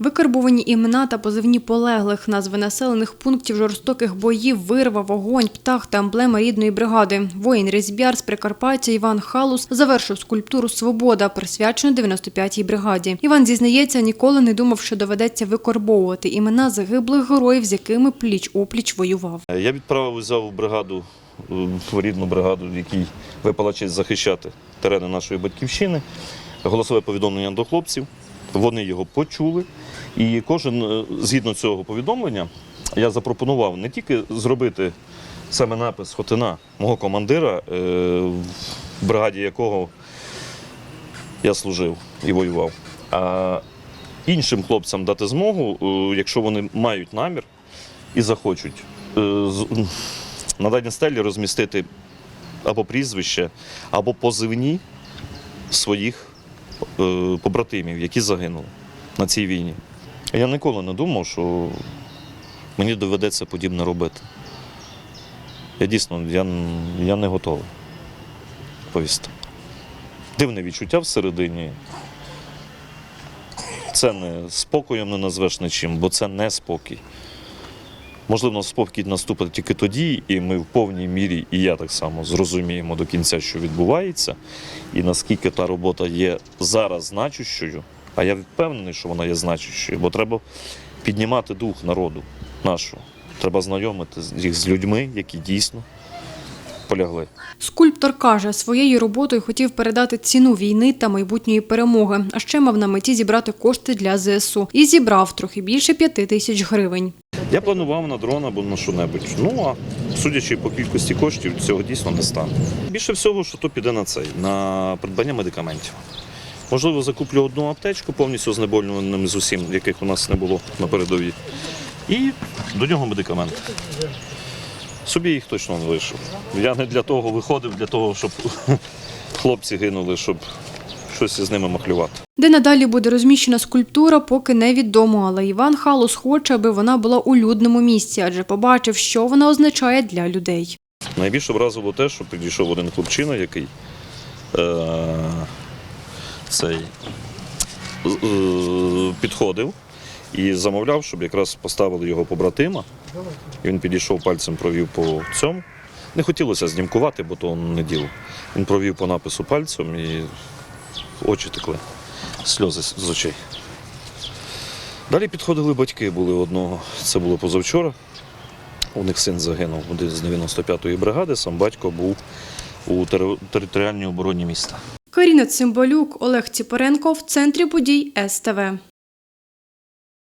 Викарбовані імена та позивні полеглих, назви населених пунктів жорстоких боїв, вирва, вогонь, птах та емблема рідної бригади. Воїн-різб'яр з Прикарпаття Іван Халус завершив скульптуру «Свобода», присвячену 95-й бригаді. Іван зізнається, ніколи не думав, що доведеться викорбовувати імена загиблих героїв, з якими пліч-опліч воював. Я відправив взяв бригаду, е, в рідну бригаду, в якій випала честь захищати терени нашої батьківщини. Голосове повідомлення до хлопців. Вони його почули. І кожен, е, згідно цього повідомлення, я запропонував не тільки зробити саме напис Хотина, мого командира, е, в бригаді якого я служив і воював, а іншим хлопцям дати змогу, е, якщо вони мають намір і захочуть на даній стелі розмістити або прізвище, або позивні своїх побратимів, які загинули на цій війні. Я ніколи не думав, що мені доведеться подібне робити. Я дійсно я, я не готовий повісти. Дивне відчуття всередині. Це не спокоєм не назвеш нічим, бо це не спокій. Можливо, спокій наступить тільки тоді, і ми в повній мірі, і я так само зрозуміємо до кінця, що відбувається, і наскільки та робота є зараз значущою, а я впевнений, що вона є значущою, бо треба піднімати дух народу нашого. Треба знайомити їх з людьми, які дійсно полягли. Скульптор каже, своєю роботою хотів передати ціну війни та майбутньої перемоги, а ще мав на меті зібрати кошти для ЗСУ. І зібрав трохи більше п'яти тисяч гривень. Я планував на дрон або на що-небудь. Ну а судячи по кількості коштів, цього дійсно не стане. Більше всього, що то піде на цей, на придбання медикаментів. Можливо, закуплю одну аптечку повністю знеболюваним з усім, яких у нас не було на передовій. І до нього медикаменти. Собі їх точно не лишу. Я не для того виходив, для того, щоб хлопці гинули, щоб щось із ними махлювати. Де надалі буде розміщена скульптура, поки невідомо, але Іван Халус хоче, аби вона була у людному місці, адже побачив, що вона означає для людей. Найбільше вразило те, що підійшов один хлопчина, який е, цей, е, підходив і замовляв, щоб якраз поставили його побратима. І він підійшов пальцем, провів по цьому. Не хотілося знімкувати, бо то не діло. Він провів по напису пальцем і очі текли, сльози з очей. Далі підходили батьки, були одного, це було позавчора. У них син загинув один з 95-ї бригади, сам батько був у територіальній обороні міста. Каріна Цимбалюк, Олег Ціпоренко в центрі подій СТВ.